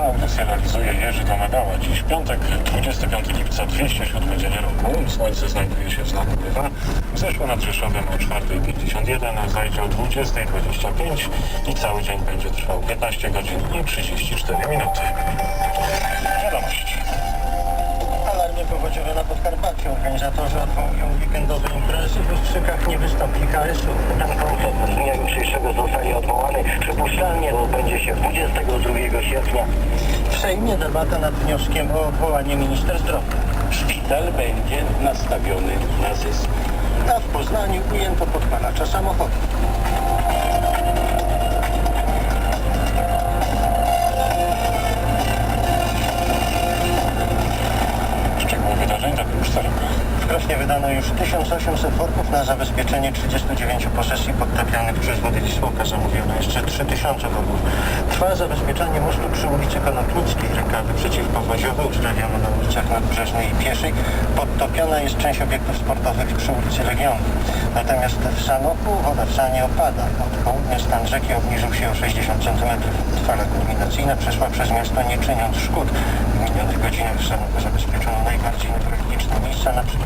Audycję realizuje Jerzy Domagała. Dziś piątek, 25 lipca, 207 dzień roku. Słońce znajduje się w znaku bywa. Zeszło nad Rzeszowem o 4.51, a zajdzie o 20.25 i cały dzień będzie trwał 15 godzin i 34 minuty. Wiadomość. Alarmie powodziowe na Podkarpaciu. Organizatorzy odwołują weekendowe imprezy. W Ostrzykach nie wystąpi KSU. Odbędzie się 22 sierpnia. W Sejmie debata nad wnioskiem o odwołanie minister zdrowia. Szpital będzie nastawiony na zysk. A w Poznaniu ujęto podpalacza samochodu. Staroka. W Krośnie wydano już 1800 worków na zabezpieczenie 39 posesji podtapianych przez wody Wisłoka. Zamówiono jeszcze 3000 worków. Trwa zabezpieczanie mostu przy ulicy Konopnickiej. Rękawy przeciwpowodziowe ustawiono na ulicach Nadbrzeżnej i Pieszej. Podtopiona jest część obiektów sportowych przy ulicy Legionu. Natomiast w Sanoku woda w Sanie opada. Od południa stan rzeki obniżył się o 60 cm. Fala kulminacyjna przeszła przez miasto nie czyniąc szkód. W minionych godzinach w Sanoku zabezpieczono sana.